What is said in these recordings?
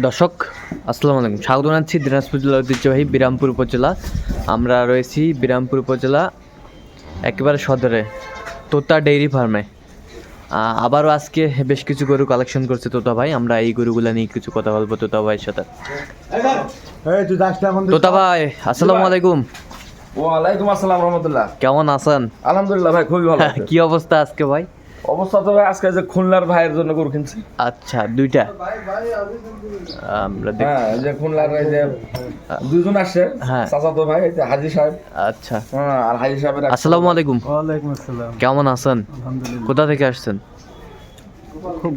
দর্শক আসসালামু আলাইকুম। স্বাগত জানাচ্ছি দিনাজপুর জেলার ঐতিহ্যবাহী বিরামপুর উপজেলা। আমরা রয়েছি বিরামপুর উপজেলা একেবারে সদরে তোতা ডেইরি ফার্মে। আবারও আজকে বেশ কিছু গরু কালেকশন করছে তোতা ভাই। আমরা এই গরুগুলো নিয়ে কিছু কথা বলব তোতা ভাইয়ের সাথে। তোতা ভাই আসসালামু আলাইকুম। ওয়ালাইকুম আসসালাম রহমতুল্লাহ। কেমন আছেন? আলহামদুলিল্লাহ ভাই খুবই ভালো কি অবস্থা আজকে ভাই? অবস্থা তো আজকে যে খুলনার ভাইয়ের জন্য গরু কিনছি। আচ্ছা দুইটা। আমরা দেখ হ্যাঁ যে খুলনার এই যে দুজন আসছে হ্যাঁ। চাচাতো ভাই এই যে হাজি সাহেব। আচ্ছা। হ্যাঁ আর হাজি সাহেবের আসসালামু আলাইকুম। ওয়ালাইকুম আসসালাম। কেমন আছেন? আলহামদুলিল্লাহ। কোথা থেকে আসছেন?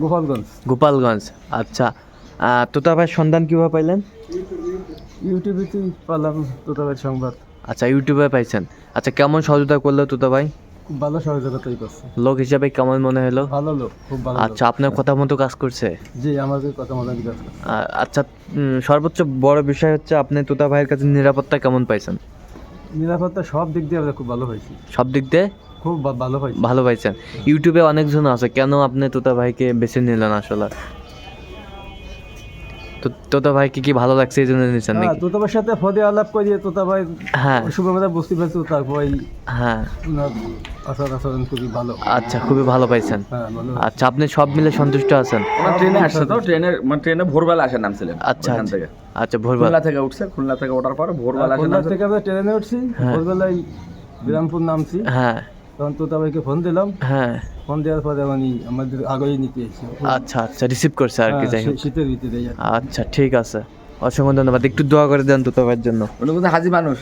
গোপালগঞ্জ। গোপালগঞ্জ। আচ্ছা। তোতা ভাই সন্ধান কীভাবে পাইলেন? ইউটিউবেতে পেলাম ভাই সংবাদ। আচ্ছা ইউটিউবে পাইছেন। আচ্ছা কেমন সহযোগিতা করল তোতা ভাই? খুব ভালো সহযোগিতাই করছে। লোক হিসাবে কেমন মনে হলো? ভালো লোক খুব ভালো আচ্ছা আপনার কথা মতো কাজ করছে। জি আমাদের কথা মতো বিকাশ করছে। আচ্ছা সর্বোচ্চ বড় বিষয় হচ্ছে আপনি তোতা ভাইয়ের কাছে নিরাপত্তা কেমন পাইছেন? নিরাপত্তা সব দিক দিয়ে আমরা খুব ভালো হয়েছি সব দিক দিয়ে? খুব ভালো হয়েছি ভালো পাইছেন। ইউটিউবে অনেকজন আছে কেন আপনি তোতা ভাইকে বেছে নিলেন আসলে? তো তোতা ভাইকে কি ভালো লাগছে এই জন্য নিয়েছেন হ্যাঁ নাকি? তোতাবের সাথে ফদে আলাপ করি তোতা ভাই হ্যাঁ। সুগমতা বুঝতে পারছি তারপর হ্যাঁ। ওনার আচার আচরণ খুবই ভালো। আচ্ছা খুবই ভালো পাইছেন। হ্যাঁ আচ্ছা আপনি সব মিলে সন্তুষ্ট আছেন? ট্রেনে আসছে তো ট্রেনে মানে ট্রেনে ভোরবেলা আসে নামছিলেন আচ্ছা আচ্ছা। থেকে। আচ্ছা ভোরবেলা। খুলনা থেকে উঠছে খুলনা থেকে ওঠার পর ভোরবেলা আসে খুলনা থেকে আমরা ট্রেনে উঠছি হ্যাঁ। ভোরবেলায় বিরামপুর নামছি। হ্যাঁ। তখন ফোন দিলাম। হ্যাঁ। ফোন দেওয়ার পরে উনি আমাদের আগেই নিতে এসেছি আচ্ছা আচ্ছা রিসিভ করছে আর কি যাই শীতের ভিতরে আচ্ছা ঠিক আছে। অসংখ্য ধন্যবাদ। একটু দোয়া করে দেন জন্য। উনি কিন্তু হাজি মানুষ।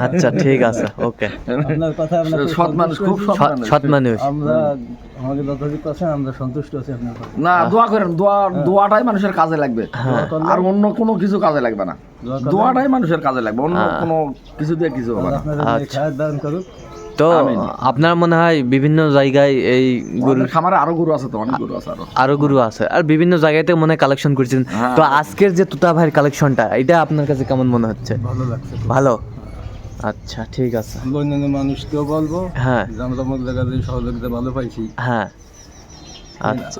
আচ্ছা ঠিক আছে ওকে। আপনার কথা খুব সৎ মানুষ খুব সৎ মানুষ। আমরা আমাদের আমরা সন্তুষ্ট আছি আপনার কথা। না দোয়া করেন দোয়া দোয়াটাই মানুষের কাজে লাগবে। হ্যাঁ। আর অন্য কোনো কিছু কাজে লাগবে না। দোয়াটাই মানুষের কাজে লাগবে অন্য হ্যাঁ। কোনো কিছু দিয়ে কিছু হবে না। আচ্ছা। দান করুক। তো আপনার মনে হয় বিভিন্ন জায়গায় এই গরু খামারে আরও গরু আছে তো অনেক গরু আছে আরও। আরও গরু আছে। আর বিভিন্ন জায়গাতে মনে হয় কালেকশন করছেন। হ্যাঁ। তো আজকের যে তোতা ভাইয়ের কালেকশনটা এটা আপনার কাছে কেমন মনে হচ্ছে? ভালো লাগছে ভালো? আচ্ছা ঠিক আছে। অন্যান্য মানুষকেও বলব হ্যাঁ। আমরা আমাদের জায়গাতে সহযোগিতা ভালো পাইছি। হ্যাঁ। আচ্ছা।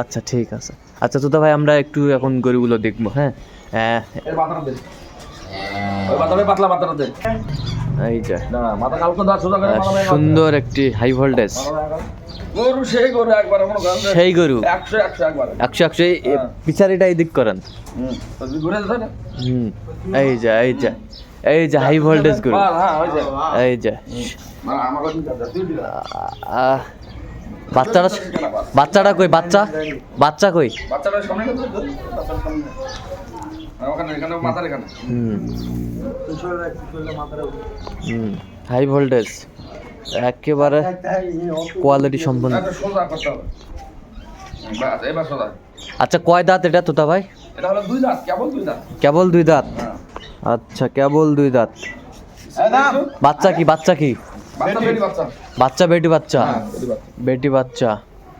আচ্ছা ঠিক আছে। আচ্ছা তোতা ভাই আমরা একটু এখন গরুগুলো দেখব হ্যাঁ? হ্যাঁ, ওই পাতলা দে মাথা কালকে সোজা করে সুন্দর একটি হাই ভোল্টেজ গরু সেই গরু একবার সেই গরু? একশো একশো একবার। একশো একশো এই পিছারিটা এই দিক করেন। হুম ঘুরে যেতে না হুম এই যে এই যে এই যে হাই ভোল্টেজ গরু। হ্যাঁ এই যে। বাচ্চাটা বাচ্চাটা কই বাচ্চা? বাচ্চা কই? বাচ্চাটার সামনে। হাই ভোল্টেজ একেবারে কোয়ালিটি সম্পন্ন। আচ্ছা কয় দাঁত এটা তোতা ভাই? এটা হলো দুই দাঁত কেবল দুই দাঁত। কেবল দুই দাঁত? হ্যাঁ। আচ্ছা কেবল দুই দাঁত। বাচ্চা কি বাচ্চা কি? বাচ্চা বাচ্চা। বেটি বাচ্চা? হ্যাঁ বেটি বাচ্চা।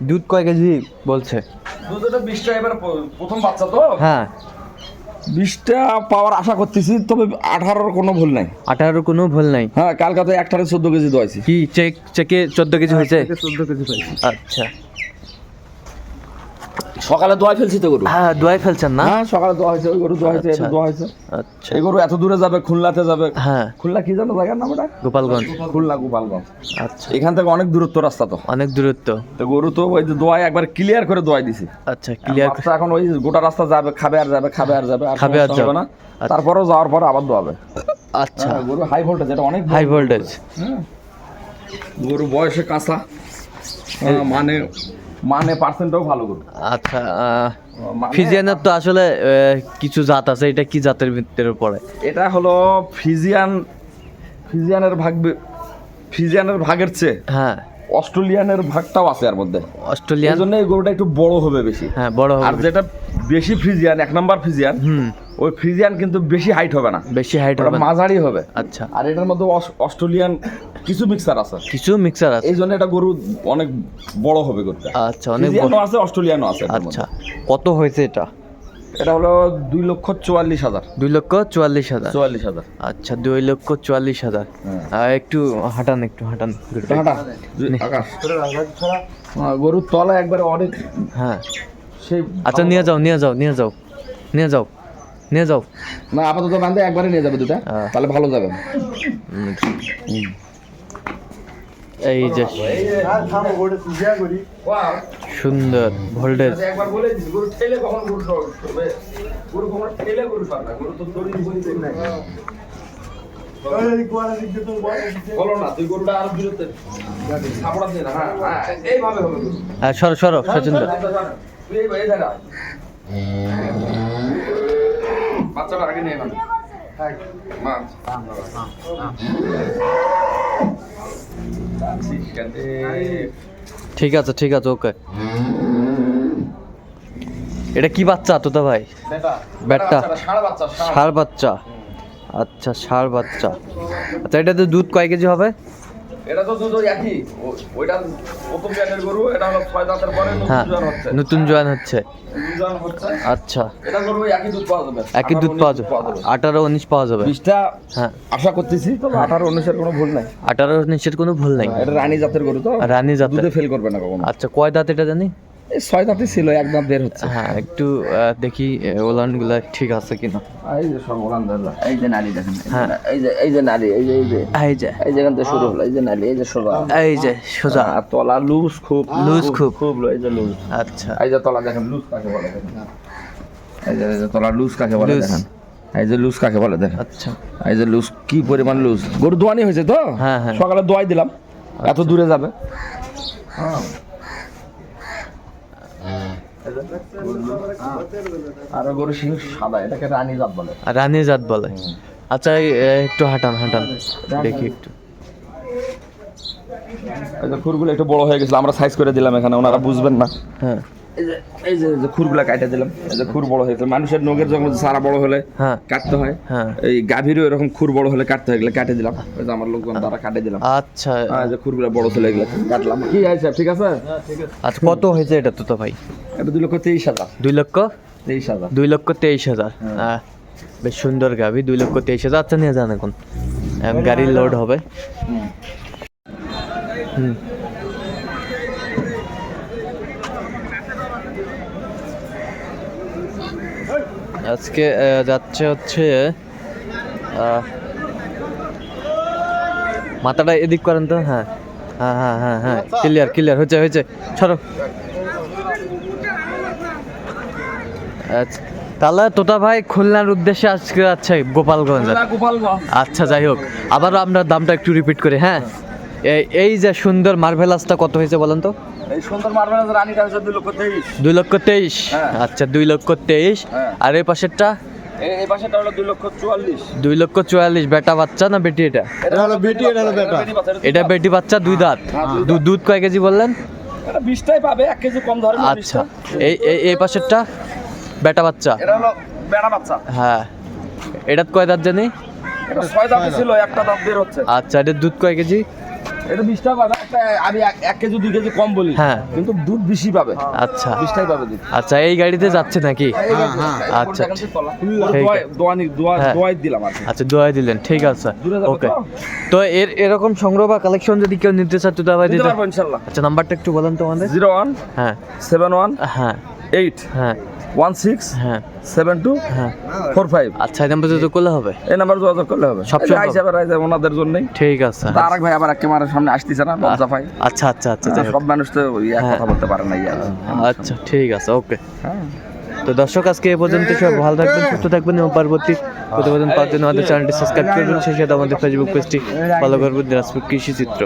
দুধ কয় কেজি বলছে? দুধটা বিশটা এবার প্রথম বাচ্চা তো? হ্যাঁ। বিশটা পাওয়ার আশা করতেছি তবে আঠারোর কোনো ভুল নাই। আঠারোর কোনো ভুল নাই? হ্যাঁ কালকাতায় একটারে চোদ্দ কেজি দোয়াইছি। কি চেক চেকে চোদ্দ কেজি হয়েছে? চোদ্দ কেজি পাইছি আচ্ছা। সকালে দোয়াই ফেলছি তো গরু। হ্যাঁ দোয়াই ফেলছেন না? হ্যাঁ সকালে দোয়া হয়েছে ওই গরু দোয়া হয়েছে আচ্ছা। এটা দোয়া হয়েছে আচ্ছা। এই গরু এত দূরে যাবে খুলনাতে যাবে। হ্যাঁ। খুলনা কি জানো জায়গার নাম এটা গোপালগঞ্জ। খুলনা গোপালগঞ্জ। আচ্ছা। এখান থেকে অনেক দূরত্ব রাস্তা তো। অনেক দূরত্ব। তো গরু তো ওই যে দোয়াই একবার ক্লিয়ার করে দোয়াই দিছি। আচ্ছা ক্লিয়ার এখন ওই গোটা রাস্তা যাবে খাবে আর যাবে খাবে আর যাবে আর খাবে আর যাবে। না। তারপরেও যাওয়ার পর আবার দোয়াবে। আচ্ছা। হ্যাঁ, গরু হাই ভোল্টেজ এটা অনেক হাই ভোল্টেজ হ্যাঁ। গরু বয়সে কাঁচা। হ্যাঁ, মানে মানে পার্সেন্টও ভালো করবে। আচ্ছা মানে- ফিজিয়ানের তো আসলে কিছু জাত আছে এটা কি জাতের ভিতরে পড়ে? এটা হলো ফিজিয়ান ফিজিয়ানের ভাগ ফিজিয়ানের ভাগের চেয়ে। হ্যাঁ। অস্ট্রেলিয়ানের ভাগটাও আছে এর মধ্যে। অস্ট্রেলিয়ান? জন্য এই গরুটা একটু বড় হবে বেশি। হ্যাঁ বড় হবে আর যেটা বেশি ফ্রিজিয়ান এক নাম্বার ফ্রিজিয়ান হুম। ওই ফ্রিজিয়ান কিন্তু বেশি হাইট হবে না। বেশি হাইট হবে মাঝারি হবে। আচ্ছা। আর এটার মধ্যে অস- অস্ট্রেলিয়ান কিছু মিক্সার আছে। কিছু মিক্সার আছে। এই জন্য এটা গরু অনেক বড় হবে গরুটা। আচ্ছা অনেক বড়। আছে অস্ট্রেলিয়ানও আছে আচ্ছা। কত হয়েছে এটা? এটা হলো দুই লক্ষ চুয়াল্লিশ হাজার। দুই লক্ষ চুয়াল্লিশ হাজার। চুয়াল্লিশ হাজার। আচ্ছা দুই লক্ষ চুয়াল্লিশ হাজার। হ্যাঁ। একটু হাঁটান একটু হাঁটান। গরুর তলা একবারে অনেক হ্যাঁ। সেই আচ্ছা নিয়ে যাও নিয়ে যাও নিয়ে যাও। নিয়ে যাও নিয়ে যাও। না আপাতত বান্ধে একবারে নিয়ে যাবে দুটা। হ্যাঁ। তাহলে ভালো যাবে। হুম। এই যে সুন্দর ভোল্টেজ। সরো সরো সচিন্দর বাচ্চাটা আগে নিয়ে ঠিক আছে ঠিক আছে ওকে এটা কি বাচ্চা তোতা ভাই? ব্যাটটা ষাঁড় বাচ্চা। আচ্ছা ষাঁড় বাচ্চা। আচ্ছা এটাতে দুধ কয় কেজি হবে? এটা তো দুধ একই। ওইটা প্রথম জাতের গরু এটা হলো ছয় দাঁতের পরে নতুন হ্যাঁ হচ্ছে। নতুন জোয়ান হচ্ছে। আচ্ছা। এটা গরু একই দুধ পাওয়া যাবে। একই দুধ পাওয়া যাবে। আঠারো উনিশ পাওয়া যাবে। বিশটা হ্যাঁ। আশা করতেছি আঠারো উনিশের কোনো ভুল নাই। আঠারো উনিশের কোনো ভুল নাই। এটা রানী জাতের গরু তো। রানী জাতের। ফেল করবে না কখনো। আচ্ছা কয় দাঁত এটা জানি? ছয় দাঁতই ছিল এক দাঁত বের হচ্ছে হ্যাঁ একটু দেখি ওলানগুলা ঠিক আছে কিনা এই যে সব ওলান দাদা এই যে নারী দেখেন হ্যাঁ। এই যে এই যে নারী এই যে এই যে এই যে এই যেখান থেকে শুরু হলো এই যে নারী এই যে সোজা এই যে সোজা আর তলা লুজ খুব লুজ খুব। খুব এই যে লুজ আচ্ছা এই যে তলা দেখেন লুজ কাকে বলে দেখেন এই যে এই যে তলা লুজ কাকে বলে দেখেন এই যে লুজ কাকে বলে দেখেন আচ্ছা এই যে লুজ কি পরিমাণ লুজ গরু দোয়ানি হয়েছে তো হ্যাঁ, হ্যাঁ। সকালে দোয়াই দিলাম এত দূরে যাবে হ্যাঁ। আর গরু সিং সাদা এটাকে রানী জাত বলে। রানী জাত বলে। আচ্ছা একটু হাঁটান হাঁটান। দেখি একটু। এই খুরগুলো একটু বড় হয়ে গেছিল আমরা সাইজ করে দিলাম এখানে ওনারা বুঝবেন না। হ্যাঁ। এই যে এই এই খুরগুলা কাটে দিলাম এই যে খুর বড় হয়েছে মানুষের নখের যখন সারা বড় হলে হ্যাঁ। কাটতে হয় হ্যাঁ। এই গাভীরও এরকম খুর বড় হলে কাটতে হয় এগুলো কাটে দিলাম। ওই যে আমার লোকজন তারা কাটে দিলাম। আচ্ছা। হ্যাঁ এই যে খুরগুলা বড় ছিল এগুলো কাটলাম। কি আছে? ঠিক আছে। আচ্ছা কত হয়েছে এটা তো তো ভাই? এটা দুই লক্ষ তেইশ হাজার। দুই লক্ষ? তেইশ হাজার। দুই লক্ষ তেইশ হাজার। বেশ সুন্দর গাভি দুই লক্ষ তেইশ হাজার। আচ্ছা নিয়ে যান এখন। গাড়ির লোড হবে। হুম। আজকে যাচ্ছে হচ্ছে মাথাটা এদিক করেন তো? হ্যাঁ। হ্যাঁ হ্যাঁ হ্যাঁ হ্যাঁ। ক্লিয়ার ক্লিয়ার হয়েছে হয়েছে। সরো। আচ্ছা। তাহলে তোতা ভাই খুলনার উদ্দেশ্যে আজকে যাচ্ছে গোপালগঞ্জ। আচ্ছা যাই হোক। আবারও আমরা দামটা একটু রিপিট করি হ্যাঁ? এই- এই যে সুন্দর মার্ভেলাসটা কত হয়েছে বলেন তো? এই সুন্দর মার্বেল রানীটা হচ্ছে দুই লক্ষ তেইশ। দুই লক্ষ তেইশ? হ্যাঁ। আচ্ছা দুই লক্ষ তেইশ। হ্যাঁ। আর এই পাশেরটা? এই- এই হলো দুই লক্ষ চুয়াল্লিশ। দুই লক্ষ চুয়াল্লিশ। বেটা বাচ্চা না বেটি এটা? এটা হলো বেটি, এটা হলো বেটা। এটা বেটি বাচ্চা দুই দাঁত। হ্যাঁ, দু- দুধ কয় কেজি বললেন? বিশটাই পাবে এক কেজি কম ধরে আচ্ছা। এই এই- এই পাশেরটা? বেটা বাচ্চা। এটা হলো বেড়া বাচ্চা। হ্যাঁ। এটা কয় দাঁত জানি? এটা ছয় দাঁত ছিল একটা দাঁত বের হচ্ছে। আচ্ছা এটার দুধ কয় কেজি? এটা বিশটা পাবে একটা আমি এক- কেজি দুই কেজি কম বলি। হ্যাঁ। কিন্তু দুধ বেশি পাবে। আচ্ছা। বিশটাই পাবে দুধ। আচ্ছা এই গাড়িতে যাচ্ছে নাকি? আচ্ছা, ঠিক দোয়ানি দোয়া হ্যাঁ। দোয়াই দিলাম আর আচ্ছা দোয়াই দিলেন। ঠিক আছে। ওকে। তো? এর এরকম সংগ্রহ বা কালেকশন যদি কেউ নিতে চায় তো দাবাই দিতে দিতে পারব ইনশাল্লাহ। আচ্ছা নাম্বারটা একটু বলেন তো আমাদের জিরো ওয়ান হ্যাঁ। সেভেন ওয়ান হ্যাঁ। এইট হ্যাঁ। ওয়ান সিক্স হ্যাঁ। সেভেন টু হ্যাঁ। ফোর ফাইভ আচ্ছা এই নাম্বার তো করলে হবে? এই নাম্বার যোগাযোগ করলে হবে। সব এই যে সম্ভব। আইসা বেড়াই ওনাদের জন্যই। ঠিক আছে। তার আরেক ভাই আবার এক ক্যামেরার সামনে আসতেছে না লজ্জা পাই আচ্ছা আচ্ছা আচ্ছা সব মানুষ তো ইয়া হ্যাঁ। কথা বলতে পারে না ইয়া। আচ্ছা ঠিক আছে ওকে। হ্যাঁ। তো দর্শক আজকে এ পর্যন্ত সবাই ভালো থাকবেন সুস্থ থাকবেন এবং পরবর্তী প্রতিবেদন পাওয়ার জন্য আমাদের চ্যানেলটি সাবস্ক্রাইব করবেন। সেই সাথে আমাদের ফেসবুক পেজটি ফলো করবেন দিনাজপুর কৃষি চিত্র।